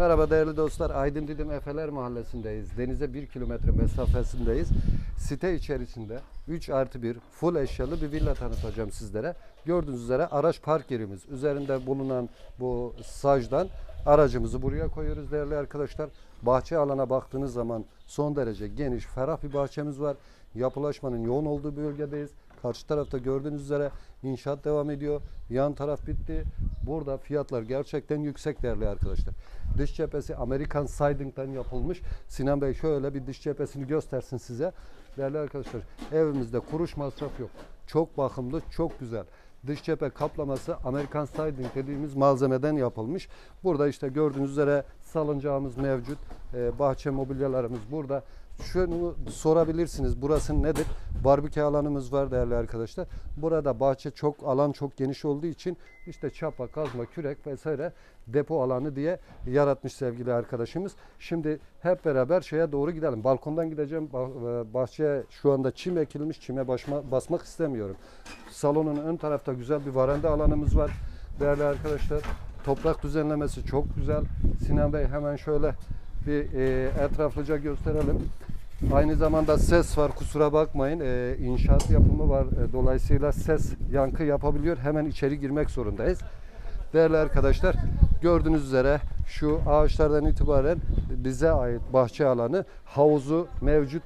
Merhaba değerli dostlar. Aydın Didim Efeler Mahallesi'ndeyiz. Denize 1 kilometre mesafesindeyiz. Site içerisinde 3 artı 1 full eşyalı bir villa tanıtacağım sizlere. Gördüğünüz üzere araç park yerimiz. Üzerinde bulunan bu sajdan aracımızı buraya koyuyoruz değerli arkadaşlar. Bahçe alana baktığınız zaman son derece geniş, ferah bir bahçemiz var. Yapılaşmanın yoğun olduğu bölgedeyiz. Karşı tarafta gördüğünüz üzere inşaat devam ediyor. Yan taraf bitti. Burada fiyatlar gerçekten yüksek değerli arkadaşlar. Dış cephesi Amerikan siding'den yapılmış. Sinan Bey şöyle bir dış cephesini göstersin size. Değerli arkadaşlar evimizde kuruş masraf yok. Çok bakımlı, çok güzel. Dış cephe kaplaması Amerikan siding dediğimiz malzemeden yapılmış. Burada işte gördüğünüz üzere salıncağımız mevcut. Ee, bahçe mobilyalarımız burada. Şunu sorabilirsiniz. Burası nedir? Barbekü alanımız var değerli arkadaşlar. Burada bahçe çok alan çok geniş olduğu için işte çapa, kazma, kürek vesaire depo alanı diye yaratmış sevgili arkadaşımız. Şimdi hep beraber şeye doğru gidelim. Balkondan gideceğim. E, Bahçeye şu anda çim ekilmiş. Çime başma, basmak istemiyorum. Salonun ön tarafta güzel bir varanda alanımız var. Değerli arkadaşlar toprak düzenlemesi çok güzel. Sinan Bey hemen şöyle bir e, etraflıca gösterelim. Aynı zamanda ses var kusura bakmayın. E, inşaat yapımı var. E, dolayısıyla ses yankı yapabiliyor. Hemen içeri girmek zorundayız. Değerli arkadaşlar gördüğünüz üzere şu ağaçlardan itibaren bize ait bahçe alanı havuzu mevcut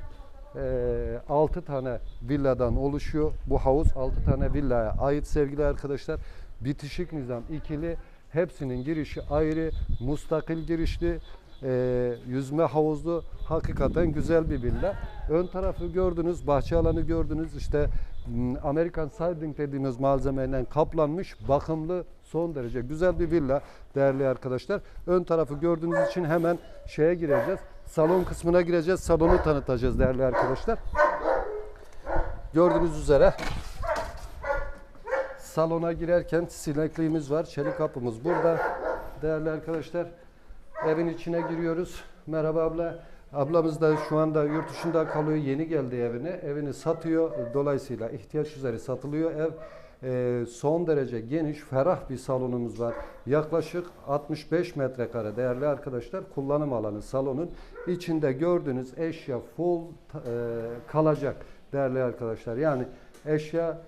6 tane villadan oluşuyor. Bu havuz 6 tane villaya ait sevgili arkadaşlar. Bitişik nizam ikili. Hepsinin girişi ayrı, mustakil girişli, e, yüzme havuzlu. Hakikaten güzel bir villa. Ön tarafı gördünüz, bahçe alanı gördünüz. İşte m, Amerikan siding dediğimiz malzemeyle kaplanmış, bakımlı, son derece güzel bir villa değerli arkadaşlar. Ön tarafı gördüğünüz için hemen şeye gireceğiz. Salon kısmına gireceğiz. Salonu tanıtacağız değerli arkadaşlar. Gördüğünüz üzere salona girerken sinekliğimiz var. Çelik kapımız burada. Değerli arkadaşlar evin içine giriyoruz. Merhaba abla. Ablamız da şu anda yurt dışında kalıyor. Yeni geldi evine. Evini satıyor. Dolayısıyla ihtiyaç üzere satılıyor ev. Ee, son derece geniş, ferah bir salonumuz var. Yaklaşık 65 metrekare değerli arkadaşlar kullanım alanı salonun. içinde gördüğünüz eşya full e, kalacak değerli arkadaşlar. Yani eşya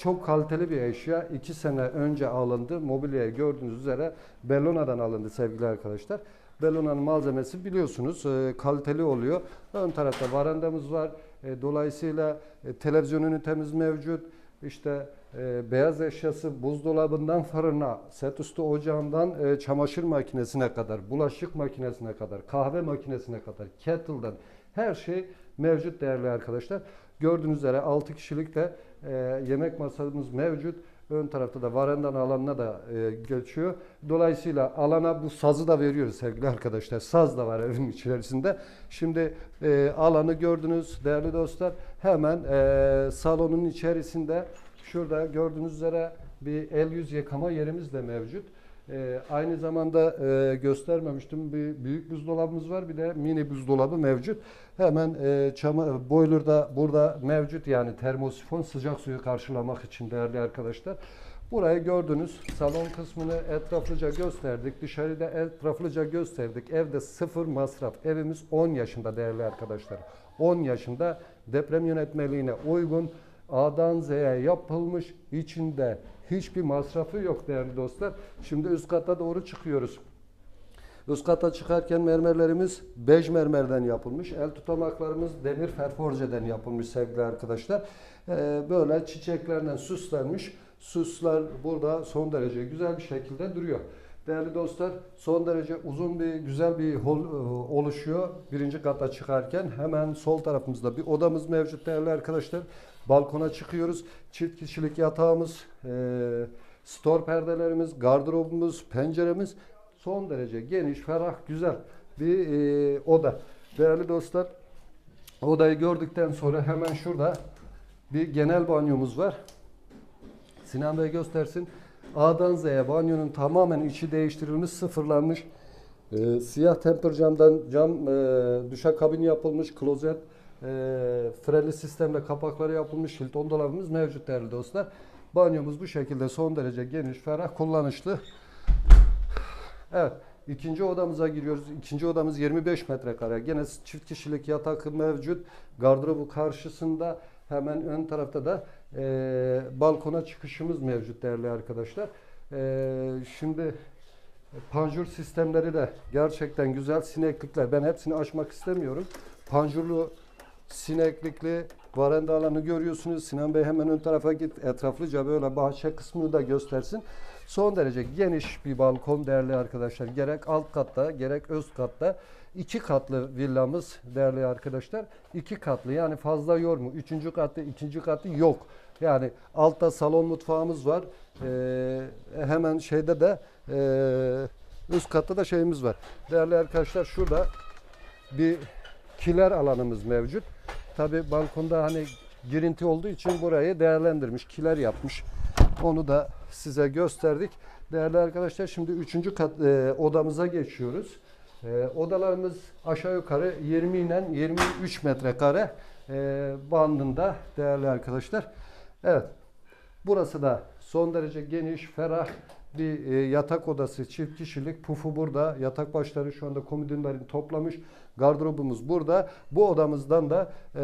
çok kaliteli bir eşya. 2 sene önce alındı. Mobilyayı gördüğünüz üzere Bellona'dan alındı sevgili arkadaşlar. Bellona'nın malzemesi biliyorsunuz e, kaliteli oluyor. Ön tarafta varandamız var. E, dolayısıyla e, televizyon ünitemiz mevcut. İşte e, beyaz eşyası buzdolabından fırına, set üstü ocağından e, çamaşır makinesine kadar, bulaşık makinesine kadar, kahve makinesine kadar, kettle'dan her şey mevcut değerli arkadaşlar. Gördüğünüz üzere 6 kişilik de e, yemek masamız mevcut. Ön tarafta da varandan alanına da e, geçiyor. Dolayısıyla alana bu sazı da veriyoruz sevgili arkadaşlar. Saz da var evin içerisinde. Şimdi e, alanı gördünüz değerli dostlar. Hemen e, salonun içerisinde şurada gördüğünüz üzere bir el yüz yıkama yerimiz de mevcut. Ee, aynı zamanda e, göstermemiştim bir büyük buzdolabımız var bir de mini buzdolabı mevcut. Hemen e, çama, boiler'da burada mevcut yani termosifon sıcak suyu karşılamak için değerli arkadaşlar. Burayı gördünüz. Salon kısmını etraflıca gösterdik. Dışarıda etraflıca gösterdik. Evde sıfır masraf. Evimiz 10 yaşında değerli arkadaşlar. 10 yaşında deprem yönetmeliğine uygun A'dan Z'ye yapılmış. içinde hiçbir masrafı yok değerli dostlar. Şimdi üst kata doğru çıkıyoruz. Üst kata çıkarken mermerlerimiz bej mermerden yapılmış. El tutamaklarımız demir ferforjeden yapılmış sevgili arkadaşlar. Ee, böyle çiçeklerden süslenmiş. Süsler burada son derece güzel bir şekilde duruyor. Değerli dostlar son derece uzun bir güzel bir hol e, oluşuyor. Birinci kata çıkarken hemen sol tarafımızda bir odamız mevcut değerli arkadaşlar. Balkona çıkıyoruz. Çift kişilik yatağımız, e, stor perdelerimiz, gardırobumuz, penceremiz son derece geniş, ferah, güzel bir e, oda. Değerli dostlar odayı gördükten sonra hemen şurada bir genel banyomuz var. Sinan Bey göstersin. A'dan Z'ye banyonun tamamen içi değiştirilmiş, sıfırlanmış. Ee, siyah temper camdan cam e, duşa kabin yapılmış, klozet, e, freli sistemle kapakları yapılmış, Hilton dolabımız mevcut değerli dostlar. Banyomuz bu şekilde son derece geniş, ferah, kullanışlı. Evet, İkinci odamıza giriyoruz. İkinci odamız 25 metrekare. Gene çift kişilik yatakı mevcut. Gardırobu karşısında hemen ön tarafta da e, balkona çıkışımız mevcut değerli arkadaşlar. E, şimdi panjur sistemleri de gerçekten güzel. Sineklikler. Ben hepsini açmak istemiyorum. Panjurlu sineklikli varanda alanı görüyorsunuz. Sinan Bey hemen ön tarafa git. Etraflıca böyle bahçe kısmını da göstersin. Son derece geniş bir balkon değerli arkadaşlar. Gerek alt katta gerek üst katta. iki katlı villamız değerli arkadaşlar. iki katlı yani fazla yormu. Üçüncü katlı ikinci katlı yok. Yani altta salon mutfağımız var. Ee, hemen şeyde de ee, üst katta da şeyimiz var. Değerli arkadaşlar şurada bir kiler alanımız mevcut. Tabi balkonda hani girinti olduğu için burayı değerlendirmiş, kiler yapmış. Onu da size gösterdik. Değerli arkadaşlar şimdi üçüncü kat e, odamıza geçiyoruz. E, odalarımız aşağı yukarı 20 ile 23 metrekare e, bandında değerli arkadaşlar. Evet. Burası da son derece geniş, ferah bir e, yatak odası, çift kişilik. Pufu burada. Yatak başları şu anda komodinlerini toplamış. Gardırobumuz burada. Bu odamızdan da e,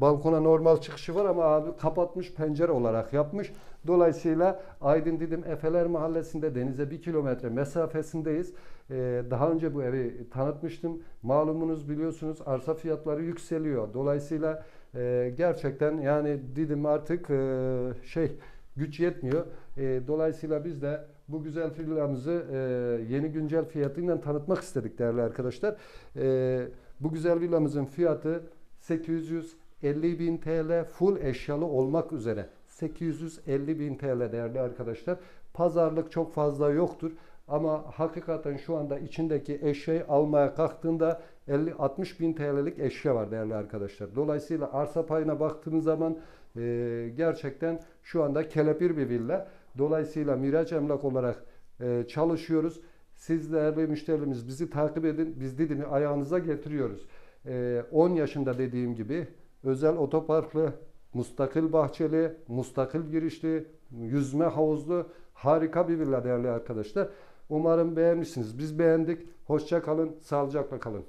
balkona normal çıkışı var ama abi kapatmış pencere olarak yapmış. Dolayısıyla Aydın Didim Efeler Mahallesi'nde denize bir kilometre mesafesindeyiz. E, daha önce bu evi tanıtmıştım. Malumunuz biliyorsunuz arsa fiyatları yükseliyor. Dolayısıyla e, gerçekten yani Didim artık e, şey güç yetmiyor. E, dolayısıyla biz de bu güzel villamızı e, yeni güncel fiyatıyla tanıtmak istedik değerli arkadaşlar. E, bu güzel villamızın fiyatı 850 bin TL full eşyalı olmak üzere. 850 bin TL değerli arkadaşlar. Pazarlık çok fazla yoktur. Ama hakikaten şu anda içindeki eşyayı almaya kalktığında 50-60 bin TL'lik eşya var değerli arkadaşlar. Dolayısıyla arsa payına baktığınız zaman e, gerçekten şu anda kelepir bir villa. Dolayısıyla Miraç Emlak olarak e, çalışıyoruz. Siz değerli müşterilerimiz bizi takip edin. Biz Didim'i ayağınıza getiriyoruz. E, 10 yaşında dediğim gibi özel otoparklı, mustakil bahçeli, mustakil girişli, yüzme havuzlu harika bir villa değerli arkadaşlar. Umarım beğenmişsiniz. Biz beğendik. Hoşça kalın, sağlıcakla kalın.